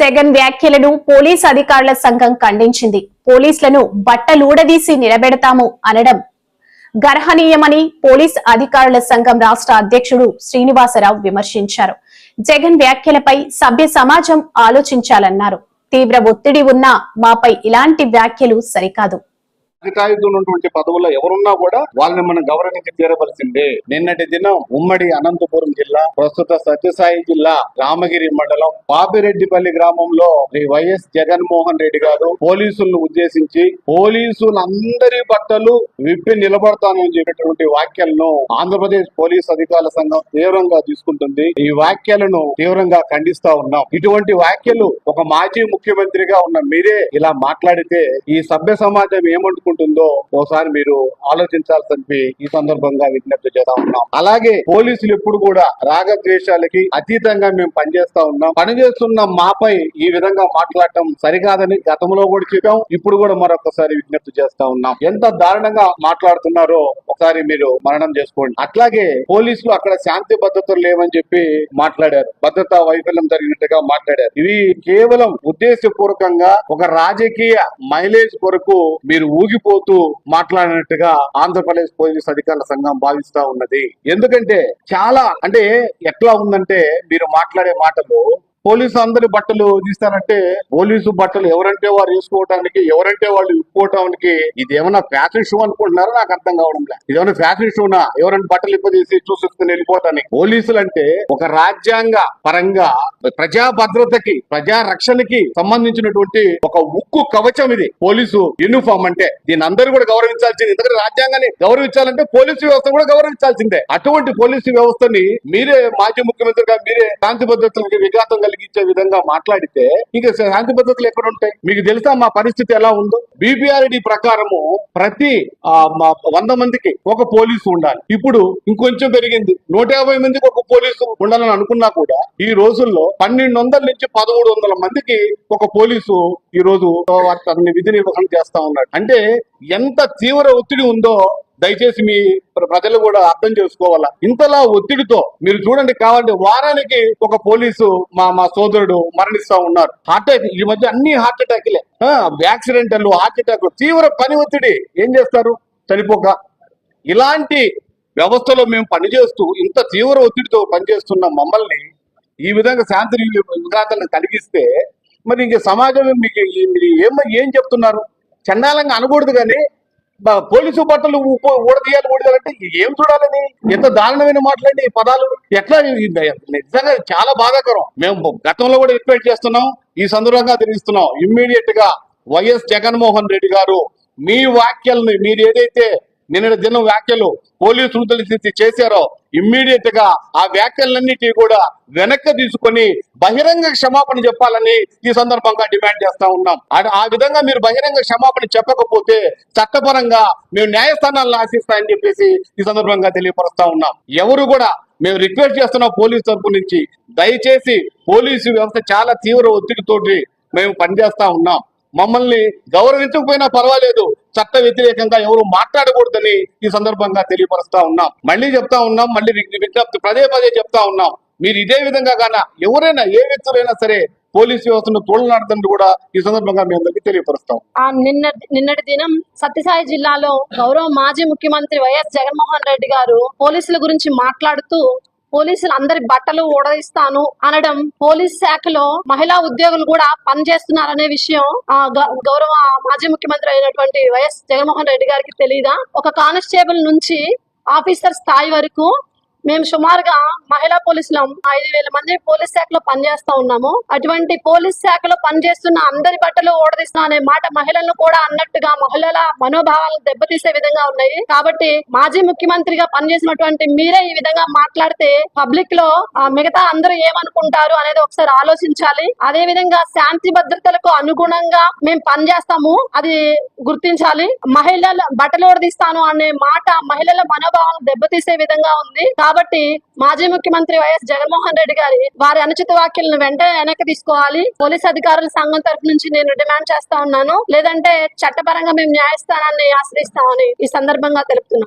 జగన్ వ్యాఖ్యలను పోలీస్ అధికారుల సంఘం ఖండించింది. పోలీసులను బట్టలూడదీసి నిలబెడతాము అనడం గర్హనీయమని పోలీస్ అధికారుల సంఘం రాష్ట్ర అధ్యక్షుడు శ్రీనివాసరావు విమర్శించారు. జగన్ వ్యాఖ్యలపై సభ్య సమాజం ఆలోచించాలన్నారు. తీవ్ర ఒత్తిడి ఉన్నా మాపై ఇలాంటి వ్యాఖ్యలు సరికాదు. అధికారులు ఉన్నటువంటి పదవుల్లో ఎవరున్నా కూడా వాళ్ళని మనం గౌరవించి తీరవలసిందే. నిన్నటి దినం ఉమ్మడి అనంతపురం జిల్లా ప్రస్తుత సత్యసాయి జిల్లా రామగిరి మండలం పాపిరెడ్డిపల్లి గ్రామంలో శ్రీ వైఎస్ జగన్మోహన్ రెడ్డి గారు పోలీసులను ఉద్దేశించి పోలీసులందరి బట్టలు విప్పి నిలబడతానని చెప్పినటువంటి వ్యాఖ్యలను ఆంధ్రప్రదేశ్ పోలీస్ అధికారుల సంఘం తీవ్రంగా తీసుకుంటుంది. ఈ వ్యాఖ్యలను తీవ్రంగా ఖండిస్తా ఉన్నాం. ఇటువంటి వ్యాఖ్యలు ఒక మాజీ ముఖ్యమంత్రిగా ఉన్న మీరే ఇలా మాట్లాడితే ఈ సభ్య సమాజం ఏమనుకుంటుందో ఒకసారి మీరు ఆలోచించాల్సింది ఈ సందర్భంగా విజ్ఞప్తి చేస్తా ఉన్నాం. అలాగే పోలీసులు ఎప్పుడు కూడా రాగద్వేషాలకి అతీతంగా మేము పనిచేస్తా ఉన్నాం. పనిచేస్తున్న మాపై ఈ విధంగా మాట్లాడటం సరికాదని గతంలో కూడా చెప్పాం. ఇప్పుడు కూడా మరొకసారి విజ్ఞప్తి చేస్తా ఉన్నాం. ఎంత దారుణంగా మాట్లాడుతున్నారో ఒకసారి మీరు మరణం చేసుకోండి. అట్లాగే పోలీసులు అక్కడ శాంతి భద్రతలు లేవని చెప్పి మాట్లాడారు. భద్రతా వైఫల్యం జరిగినట్టుగా మాట్లాడారు. ఇది కేవలం ఉద్దేశపూర్వకంగా ఒక రాజకీయ మైలేజ్ కొరకు మీరు ఊగి ఊగిపోతూ మాట్లాడినట్టుగా ఆంధ్రప్రదేశ్ పోలీస్ అధికారుల సంఘం భావిస్తా ఉన్నది. ఎందుకంటే చాలా అంటే ఎట్లా ఉందంటే మీరు మాట్లాడే మాటలు పోలీసు అందరి బట్టలు తీస్తారంటే పోలీసు బట్టలు ఎవరంటే వారు వేసుకోవటానికి ఎవరంటే వాళ్ళు ఇప్పుకోవటానికి ఇది ఏమైనా ఫ్యాషన్ షో అనుకుంటున్నారో? నాకు అర్థం కావడం లేదు. ఇది ఏమన్నా ఫ్యాషన్ షోనా ఎవరైనా బట్టలు ఇప్పదీసి చూసుకుని వెళ్ళిపోవటానికి పోలీసులు అంటే ఒక రాజ్యాంగ పరంగా ప్రజా భద్రతకి ప్రజా రక్షణకి సంబంధించినటువంటి ఒక ఉక్కు కవచం ఇది. పోలీసు యూనిఫామ్ అంటే దీని అందరూ కూడా గౌరవించాల్సింది. ఎందుకంటే రాజ్యాంగాన్ని గౌరవించాలంటే పోలీసు వ్యవస్థ కూడా గౌరవించాల్సిందే. అటువంటి పోలీసు వ్యవస్థని మీరే మాజీ ముఖ్యమంత్రిగా మీరే శాంతి భద్రతలకి విఘాతం కలిగించే విధంగా మాట్లాడితే ఇంకా శాంతి భద్రతలు ఎక్కడ ఉంటాయి? మీకు తెలుసా మా పరిస్థితి ఎలా ఉందో? బీపీఆర్డి ప్రకారము ప్రతి మా వంద మందికి ఒక పోలీసు ఉండాలి. ఇప్పుడు ఇంకొంచెం పెరిగింది. నూట యాభై మందికి ఒక పోలీసు ఉండాలని అనుకున్నా కూడా ఈ రోజుల్లో పన్నెండు వందల నుంచి పదమూడు వందల మందికి ఒక పోలీసు ఈ రోజు అతన్ని విధి నిర్వహణ చేస్తా ఉన్నాడు. అంటే ఎంత తీవ్ర ఒత్తిడి ఉందో దయచేసి మీ ప్ర- ప్రజలు కూడా అర్థం చేసుకోవాలా? ఇంతలా ఒత్తిడితో మీరు చూడండి కావాలంటే వారానికి ఒక పోలీసు మా మా సోదరుడు మరణిస్తా ఉన్నారు. హార్ట్ అటాక్ ఈ మధ్య అన్ని హార్ట్ అటాక్లే. యాక్సిడెంటల్ హార్ట్ అటాక్ తీవ్ర పని ఒత్తిడి. ఏం చేస్తారు? చనిపోక. ఇలాంటి వ్యవస్థలో మేము పనిచేస్తూ ఇంత తీవ్ర ఒత్తిడితో పనిచేస్తున్న మమ్మల్ని ఈ విధంగా శాంతి విఘాతాలను కలిగిస్తే మరి ఇంక సమాజంలో మీకు ఏం ఏం చెప్తున్నారు? చండాలంగా అనకూడదు కానీ పోలీసు బట్టలు ఊడదీయాలి ఊడదీయాలంటే ఏం చూడాలని ఎంత దారుణమైన మాట్లాడి ఈ పదాలు. ఎట్లా నిజంగా చాలా బాధాకరం. మేము గతంలో కూడా రిక్వెస్ట్ చేస్తున్నాం ఈ సందర్భంగా తెలియస్తున్నాం ఇమ్మీడియట్గా వైఎస్ జగన్మోహన్ రెడ్డి గారు మీ వ్యాఖ్యల్ని మీరు ఏదైతే నిన్న దినం వ్యాఖ్యలు పోలీసులు తెలిసి చేశారో ఇమ్మీడియట్గా ఆ వ్యాఖ్యలన్నిటి కూడా వెనక్కి తీసుకొని బహిరంగ క్షమాపణ చెప్పాలని ఈ సందర్భంగా డిమాండ్ చేస్తా ఉన్నాం. ఆ- ఆ విధంగా మీరు బహిరంగ క్షమాపణ చెప్పకపోతే చట్టపరంగా మేము న్యాయస్థానాలను ఆశిస్తాయని చెప్పేసి ఈ సందర్భంగా తెలియపరుస్తా ఉన్నాం. ఎవరు కూడా మేము రిక్వెస్ట్ చేస్తున్నాం పోలీస్ తరపు నుంచి. దయచేసి పోలీసు వ్యవస్థ చాలా తీవ్ర ఒత్తిడితోటి మేము పనిచేస్తా ఉన్నాం. మమ్మల్ని గౌరవించకపోయినా పర్వాలేదు. చట్ట వ్యతిరేకంగా ఎవరు మాట్లాడకూడదని ఈ సందర్భంగా తెలియపరుస్తా ఉన్నాం. మళ్ళీ చెప్తా ఉన్నాం మళ్ళీ విజ్ఞప్తి పదే పదే చెప్తా ఉన్నాం. మీరు ఇదే విధంగా గాన ఎవరైనా ఏ వ్యక్తులైనా సరే పోలీస్ వ్యవస్థను తోలనాడదని కూడా ఈ సందర్భంగా మీ అందరికీ తెలియపరుస్తాం. ఆ నిన్న నిన్నటి దినం సత్యసాయి జిల్లాలో గౌరవ మాజీ ముఖ్యమంత్రి వైఎస్ జగన్మోహన్ రెడ్డి గారు పోలీసుల గురించి మాట్లాడుతూ పోలీసులు అందరి బట్టలు ఊడదీస్తాను అనడం పోలీస్ శాఖలో మహిళా ఉద్యోగులు కూడా పనిచేస్తున్నారనే విషయం ఆ గౌరవ మాజీ ముఖ్యమంత్రి అయినటువంటి వైఎస్ జగన్మోహన్ రెడ్డి గారికి తెలియదా ఒక కానిస్టేబుల్ నుంచి ఆఫీసర్ స్థాయి వరకు మేము సుమారుగా మహిళా పోలీసులం ఐదు వేల మంది పోలీస్ శాఖలో పనిచేస్తా ఉన్నాము. అటువంటి పోలీస్ శాఖలో పనిచేస్తున్న అందరి బట్టలు ఓడదీస్తున్నా అనే మాట మహిళలను కూడా అన్నట్టుగా మహిళల మనోభావాలను దెబ్బతీసే విధంగా ఉన్నాయి. కాబట్టి మాజీ ముఖ్యమంత్రిగా పనిచేసినటువంటి మీరే ఈ విధంగా మాట్లాడితే పబ్లిక్లో మిగతా అందరూ ఏమనుకుంటారు అనేది ఒకసారి ఆలోచించాలి. అదే విధంగా శాంతి భద్రతలకు అనుగుణంగా మేము పనిచేస్తాము. అది గుర్తించాలి. మహిళల బట్టలు ఓడదీస్తాను అనే మాట మహిళల మనోభావాలను దెబ్బతీసే విధంగా ఉంది. కాబట్టి మాజీ ముఖ్యమంత్రి వైఎస్ జగన్మోహన్ రెడ్డి గారి వారి అనుచిత వ్యాఖ్యలను వెంటనే వెనక్కి తీసుకోవాలి. పోలీస్ అధికారుల సంఘం తరఫు నుంచి నేను డిమాండ్ చేస్తా ఉన్నాను. లేదంటే చట్టపరంగా మేము న్యాయస్థానాన్ని ఆశ్రయిస్తామని ఈ సందర్భంగా తెలుపుతున్నాం.